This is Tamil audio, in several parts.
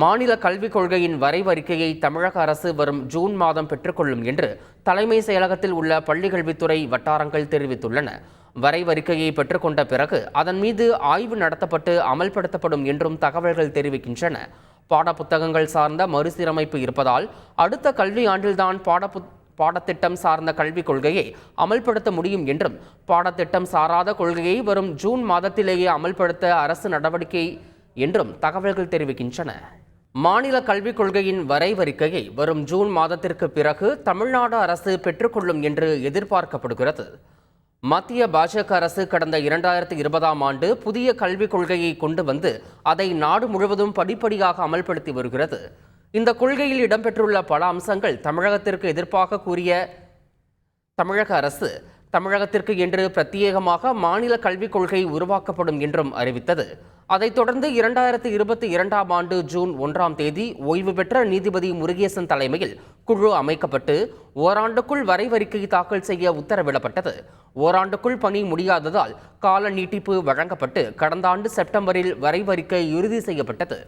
மாநில கல்விக் கொள்கையின் வரைவறிக்கையை தமிழக அரசு வரும் ஜூன் மாதம் பெற்றுக்கொள்ளும் என்று தலைமை செயலகத்தில் உள்ள பள்ளிக்கல்வித்துறை வட்டாரங்கள் தெரிவித்துள்ளன. வரைவறிக்கையை பெற்றுக்கொண்ட பிறகு அதன் மீது ஆய்வு நடத்தப்பட்டு அமல்படுத்தப்படும் என்றும் தகவல்கள் தெரிவிக்கின்றன. பாடப்புத்தகங்கள் சார்ந்த மறுசீரமைப்பு இருப்பதால் அடுத்த கல்வி ஆண்டில்தான் பாடப்பு பாடத்திட்டம் சார்ந்த கல்விக் கொள்கையை அமல்படுத்த முடியும் என்றும் பாடத்திட்டம் சாராத கொள்கையை வரும் ஜூன் மாதத்திலேயே அமல்படுத்த அரசு நடவடிக்கை என்றும் தகவல்கள் தெரிவிக்கின்றன. மாநில கல்விக் கொள்கையின் வரைவறிக்கையை வரும் ஜூன் மாதத்திற்கு பிறகு தமிழ்நாடு அரசு பெற்றுக்கொள்ளும் என்று எதிர்பார்க்கப்படுகிறது. மத்திய பாஜக அரசு கடந்த இரண்டாயிரத்தி இருபதாம் ஆண்டு புதிய கல்விக் கொள்கையை கொண்டு வந்து அதை நாடு முழுவதும் படிப்படியாக அமல்படுத்தி வருகிறது. இந்த கொள்கையில் இடம்பெற்றுள்ள பல அம்சங்கள் தமிழகத்திற்கு எதிர்ப்பாக கூறிய தமிழக அரசு தமிழகத்திற்கு என்று பிரத்யேகமாக மாநில கல்விக் கொள்கை உருவாக்கப்படும் என்றும் அறிவித்தது. அதைத் தொடர்ந்து இரண்டாயிரத்தி இருபத்தி இரண்டாம் ஆண்டு ஜூன் ஒன்றாம் தேதி ஓய்வு பெற்ற நீதிபதி முருகேசன் தலைமையில் குழு அமைக்கப்பட்டு ஓராண்டுக்குள் வரைவறிக்கை தாக்கல் செய்ய உத்தரவிடப்பட்டது. ஓராண்டுக்குள் பணி முடியாததால் கால நீட்டிப்பு வழங்கப்பட்டு கடந்த ஆண்டு செப்டம்பரில் வரைவறிக்கை இறுதி செய்யப்பட்டது.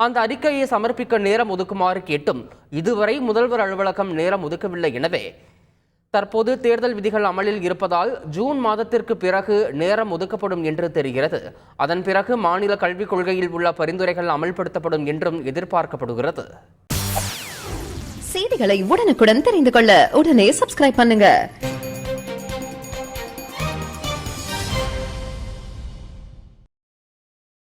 அந்த அறிக்கையை சமர்ப்பிக்க நேரம் ஒதுக்குமாறு கேட்டும் இதுவரை முதல்வர் அலுவலகம் நேரம் ஒதுக்கவில்லை எனவே தற்போது தேர்தல் விதிகள் அமலில் இருப்பதால் ஜூன் மாதத்திற்கு பிறகு நேரம் ஒதுக்கப்படும் என்று தெரிகிறது. அதன் பிறகு மாநில கல்விக் கொள்கையில் உள்ள பரிந்துரைகள் அமல்படுத்தப்படும் என்றும் எதிர்பார்க்கப்படுகிறது. செய்திகளை உடனுக்குடன் தெரிந்து கொள்ள உடனே சப்ஸ்கிரைப் பண்ணுங்க.